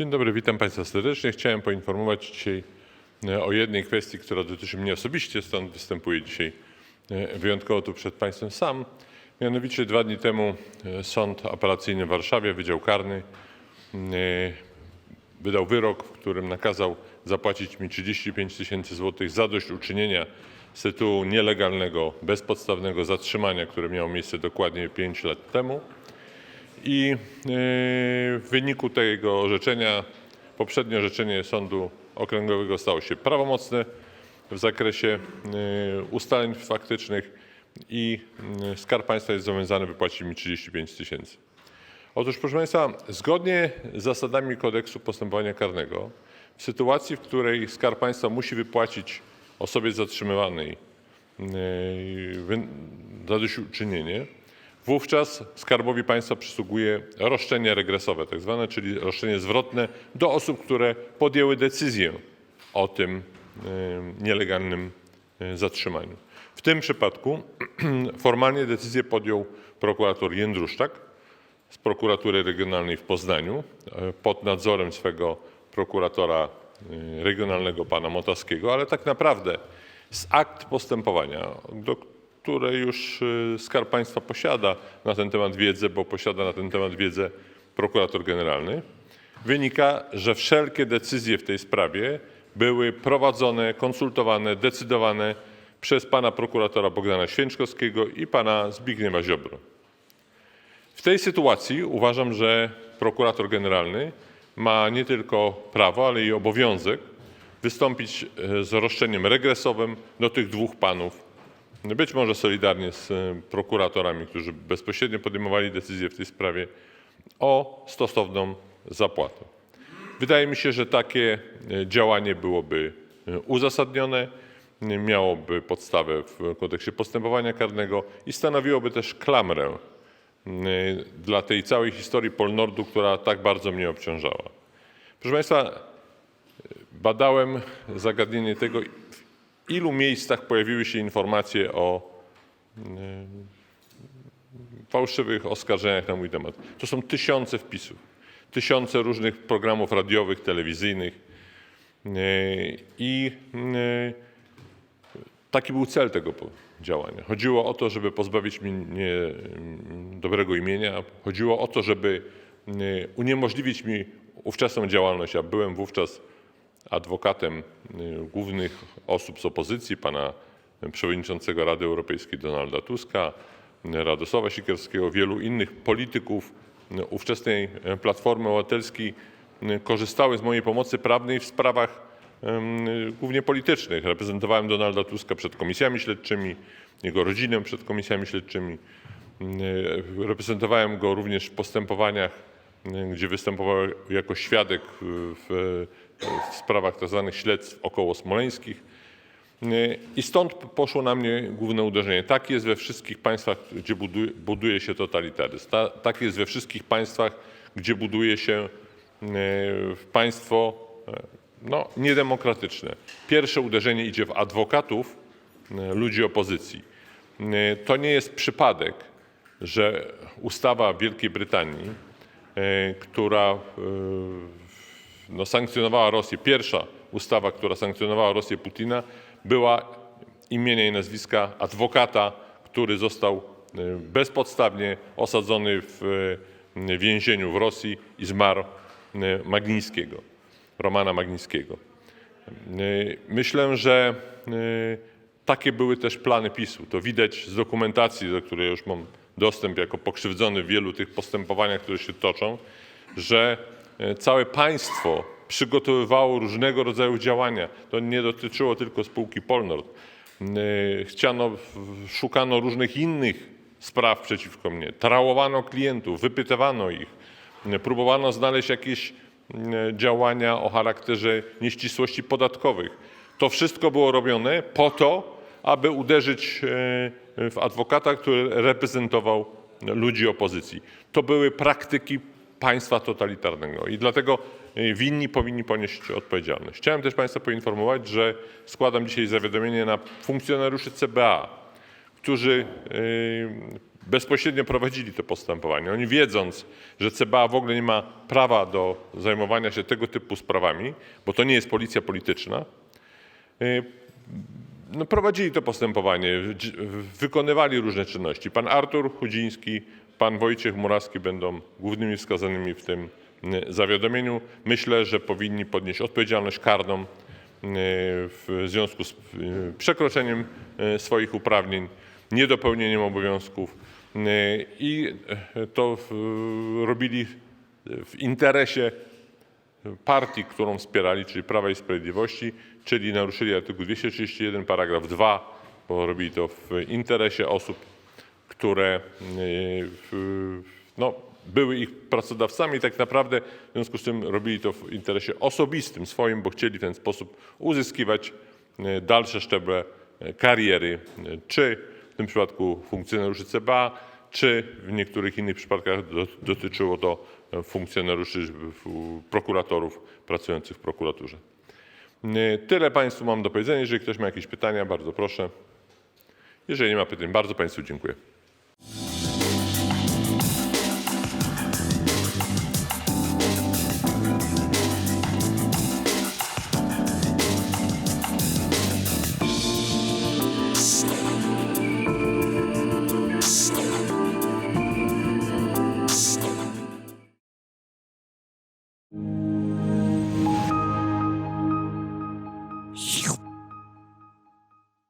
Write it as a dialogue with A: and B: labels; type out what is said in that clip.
A: Dzień dobry, witam Państwa serdecznie. Chciałem poinformować dzisiaj e, o jednej kwestii, która dotyczy mnie osobiście, stąd występuję dzisiaj e, wyjątkowo tu przed Państwem sam. Mianowicie dwa dni temu e, Sąd Apelacyjny w Warszawie, Wydział Karny, wydał wyrok, w którym nakazał zapłacić mi 35 tysięcy złotych zadośćuczynienia z tytułu nielegalnego, bezpodstawnego zatrzymania, które miało miejsce dokładnie 5 lat temu. I e, w wyniku tego orzeczenia, poprzednie orzeczenie Sądu Okręgowego stało się prawomocne w zakresie e, ustaleń faktycznych i e, Skarb Państwa jest zobowiązany wypłacić mi 35 tysięcy. Otóż, proszę Państwa, zgodnie z zasadami kodeksu postępowania karnego, w sytuacji, w której Skarb Państwa musi wypłacić osobie zatrzymywanej zadośćuczynienie, wówczas Skarbowi Państwa przysługuje roszczenie regresowe, tak zwane, czyli roszczenie zwrotne do osób, które podjęły decyzję o tym nielegalnym yy, zatrzymaniu. W tym przypadku formalnie decyzję podjął prokurator Jędruszczak, z prokuratury regionalnej w Poznaniu e, pod nadzorem swego prokuratora e, regionalnego pana Motaskiego, ale tak naprawdę z akt postępowania, do której już e, Skarb Państwa posiada na ten temat wiedzę, bo posiada na ten temat wiedzę prokurator generalny, wynika, że wszelkie decyzje w tej sprawie były prowadzone, konsultowane, decydowane przez pana prokuratora Bogdana Święczkowskiego i pana Zbigniewa Ziobro. W tej sytuacji uważam, że prokurator generalny ma nie tylko prawo, ale i obowiązek wystąpić e, z roszczeniem regresowym do tych dwóch panów, być może solidarnie z e, prokuratorami, którzy bezpośrednio podejmowali decyzje w tej sprawie, o stosowną zapłatę. Wydaje mi się, że takie e, działanie byłoby e, uzasadnione, miałoby podstawę w kodeksie postępowania karnego i stanowiłoby też klamrę dla tej całej historii Polnordu, która tak bardzo mnie obciążała. Proszę Państwa, badałem zagadnienie tego, ilu miejscach pojawiły się informacje o y, fałszywych oskarżeniach na mój temat. To są tysiące wpisów, tysiące różnych programów radiowych, telewizyjnych y, i y, Taki był cel tego działania. Chodziło o to, żeby pozbawić mnie dobrego imienia. Chodziło o to, żeby uniemożliwić mi ówczesną działalność. Ja byłem wówczas adwokatem y, głównych osób z opozycji, pana przewodniczącego Rady Europejskiej Donalda Tuska, Radosława Sikorskiego, wielu innych polityków y, ówczesnej y, Platformy Obywatelskiej korzystały z mojej pomocy prawnej w sprawach głównie politycznych. Reprezentowałem Donalda Tuska przed komisjami śledczymi, jego rodzinę przed komisjami śledczymi. Reprezentowałem go również w postępowaniach, gdzie występował jako świadek w, w sprawach tzw. śledztw około smoleńskich. I stąd poszło na mnie główne uderzenie. Tak jest we wszystkich państwach, gdzie buduje, buduje się totalitaryzm. Ta, tak jest we wszystkich państwach, gdzie buduje się y, państwo y, no, niedemokratyczne. Pierwsze uderzenie idzie w adwokatów y, ludzi opozycji. To nie jest przypadek, że ustawa Wielkiej Brytanii, która y, no, sankcjonowała Rosję, pierwsza ustawa, która sankcjonowała Rosję Putina, była imienia i nazwiska adwokata, który został y, bezpodstawnie osadzony w więzieniu w Rosji i zmarł Magnińskiego, Romana Magnińskiego. Myślę, że takie były też plany PiSu. To widać z dokumentacji, do której już mam dostęp jako pokrzywdzony w wielu tych postępowaniach, które się toczą, że y, całe państwo przygotowywało różnego rodzaju działania. To nie dotyczyło tylko spółki Polnord. Y, Chciano, szukano różnych innych spraw przeciwko mnie. Trałowano klientów, wypytywano ich. Y, Próbowano znaleźć jakieś y, działania o charakterze nieścisłości podatkowych. To wszystko było robione po to, aby uderzyć y, w adwokata, który reprezentował ludzi opozycji. To były praktyki państwa totalitarnego i dlatego y, winni powinni ponieść odpowiedzialność. Chciałem też Państwa poinformować, że składam dzisiaj zawiadomienie na funkcjonariuszy CBA, którzy y, bezpośrednio prowadzili to postępowanie. Oni wiedząc, że CBA w ogóle nie ma prawa do zajmowania się tego typu sprawami, bo to nie jest policja polityczna, no, prowadzili to postępowanie, wykonywali różne czynności. Pan Artur Chudziński, pan Wojciech Murawski będą głównymi wskazanymi w tym y, zawiadomieniu. Myślę, że powinni podnieść odpowiedzialność karną y, w związku z y, przekroczeniem swoich uprawnień, niedopełnieniem obowiązków i to robili w interesie partii, którą wspierali, czyli Prawa i Sprawiedliwości, czyli naruszyli artykuł 231, paragraf 2, bo robili to w interesie osób, które w- no, były ich pracodawcami tak naprawdę w związku z tym robili to w interesie osobistym swoim, bo chcieli w ten sposób uzyskiwać y, dalsze szczeble y, kariery, czy w tym przypadku funkcjonariuszy CBA, czy w niektórych innych przypadkach do, dotyczyło to e, funkcjonariuszy, prokuratorów pracujących w prokuraturze. Y, Tyle Państwu mam do powiedzenia. Jeżeli ktoś ma jakieś pytania, bardzo proszę. Jeżeli nie ma pytań, bardzo Państwu dziękuję.